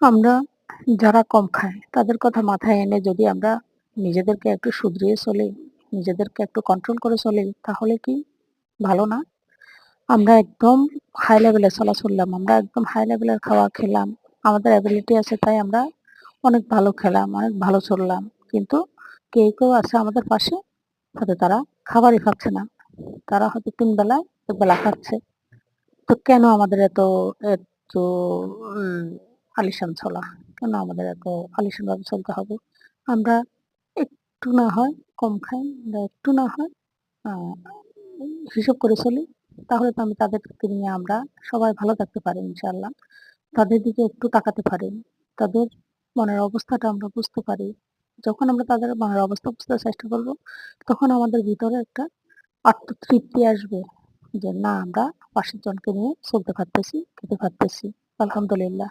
আমরা যারা কম খায় তাদের কথা মাথায় এনে যদি আমরা নিজেদেরকে একটু শুধরিয়ে চলি, নিজেদেরকে একটু কন্ট্রোল করে চলি তাহলে কি ভালো না? আমরা একদম হাই লেভেলে চলা চললাম। আমরা একদম হাই লেভেলের খাওয়া খেলাম। আমাদের অ্যাবিলিটি আছে তাই আমরা অনেক ভালো খেলাম, অনেক ভালো চললাম। কিন্তু কেউ, কেউ আছে আমাদের পাশে হয়তো তারা খাবারই খাচ্ছে না। তারা হয়তো ৩ বেলায় একবেলা খাচ্ছে। তো কেন আমাদের এত, এত আলিশান চলা? কেন আমাদের এত আলিশানভাবে চলতে হবে? আমরা একটু না হয় কম খাই, আমরা একটু না হয় হিসাব করে চলি। তাহলে তো আমি তাদেরকে নিয়ে আমরা সবাই ভালো থাকতে পারি ইনশাল্লাহ তাদের দিকে একটু তাকাতে পারি। তাদের মনের অবস্থাটা আমরা বুঝতে পারি। যখন আমরা তাদের মনের অবস্থা বুঝতে চেষ্টা করব, তখন আমাদের ভিতরে একটা আত্মতৃপ্তি আসবে যে না আমরা পাশের জনকে নিয়ে চলতে পারতেছি, খেতে পারতেছি। আলহামদুলিল্লাহ।